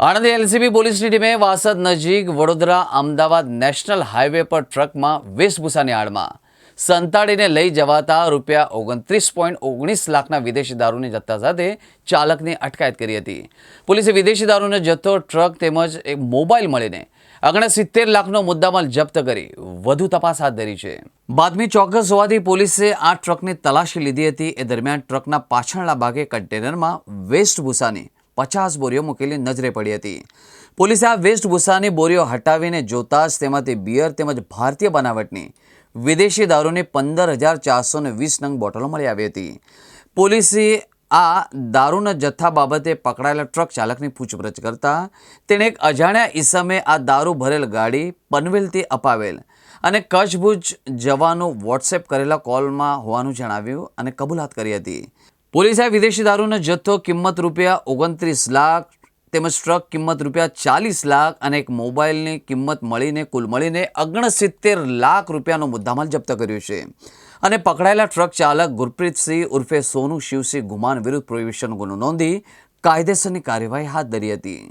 Anand LCB પોલીસની ટીમે વાસદ નજીક વડોદરા અમદાવાદ નેશનલ હાઈવે પર ટ્રકમાં વેશભૂષાની આડમાં સંતાડીને લઈ જવાતા રૂપિયા ઓગણત્રીસ પોઈન્ટ ઓગણીસ લાખના વિદેશી દારૂની જથ્થા સાથે ચાલકની અટકાયત કરી હતી. પોલીસે વિદેશી દારૂનો જથ્થો, ટ્રક તેમજ એક મોબાઈલ મળીને આગળ સિત્તેર લાખનો મુદ્દામાલ જપ્ત કરી વધુ તપાસ હાથ ધરી છે. બાતમી ચોક્કસ હોવાથી પોલીસે આ ટ્રકની તલાશી લીધી હતી. એ દરમિયાન ટ્રકના પાછળના ભાગે કન્ટેનરમાં વેસ્ટભૂષાની પચાસ બોરીઓ મૂકેલી નજરે પડી હતી. પોલીસે આ વેસ્ટભૂષાની બોરીઓ હટાવીને જોતા જ તેમાંથી બિયર તેમજ ભારતીય બનાવટની વિદેશી દારૂની પંદર હજાર ચારસો ને વીસ નંગ બોટલો મળી આવી હતી. પોલીસે આ દારૂના જથ્થા બાબતે પકડાયેલા ટ્રક ચાલકની પૂછપરછ કરતા તેણે એક અજાણ્યા ઈસમે આ દારૂ ભરેલ ગાડી પનવેલથી અપાવેલ અને કચ્છભુજ જવાનું વોટ્સએપ કરેલા કોલમાં હોવાનું જણાવ્યું અને કબૂલાત કરી હતી. પોલીસે વિદેશી દારૂનો જથ્થો કિંમત રૂપિયા ઓગણત્રીસ લાખ તેમજ ટ્રક કિંમત રૂપિયા ચાલીસ લાખ અને એક મોબાઈલની કિંમત મળીને કુલ મળીને ઓગણસિત્તેર લાખ રૂપિયાનો મુદ્દામાલ જપ્ત કર્યો છે. અને પકડાયેલા ટ્રક ચાલક ગુરપ્રીતસિંહ ઉર્ફે સોનુ શિવસિંહ ગુમાન વિરુદ્ધ પ્રોહિબિશન ગુનો નોંધી કાયદેસરની કાર્યવાહી હાથ ધરી હતી.